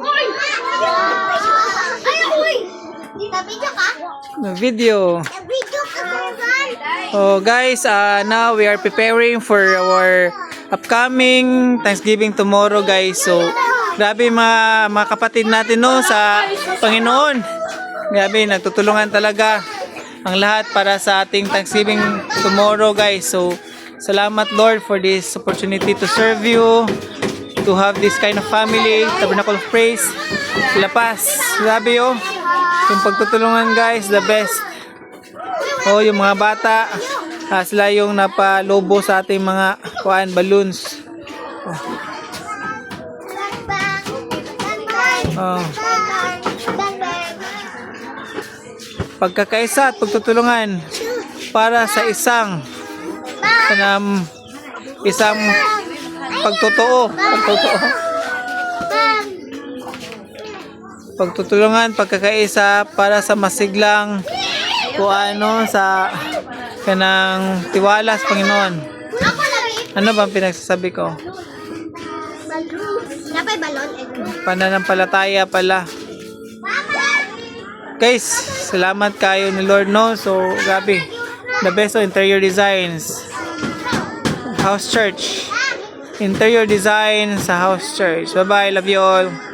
Uy! Ay, uy! Nabidyo ka? No video. Nabidyo ka. Oh guys, uh, now we are preparing for our upcoming Thanksgiving tomorrow guys. So, grabe mga, mga kapatid natin no sa Panginoon. Grabe, nagtutulungan talaga ang lahat para sa ating Thanksgiving tomorrow guys. So, salamat Lord for this opportunity to serve you, to have this kind of family, Tabernacle of Praise, La Paz. Grabe oh. Yung pagtutulungan guys, the best. Oh, yung mga bata, ah, sila yung napalobo sa ating mga kuan balloons. Oh. Pagkakaisa at pagtutulungan para sa isang kanam isang pagtotoo, pagtotoo. Pagtutulungan, pagkakaisa para sa masiglang kuano sa kanang tiwala sa Panginoon. Ano bang pinagsasabi ko? Eh. Pananampalataya pala. Guys, salamat kayo ni Lord no. So, grabe. The best of interior designs. House Church. Interior design sa House Church. Bye-bye. Love you all.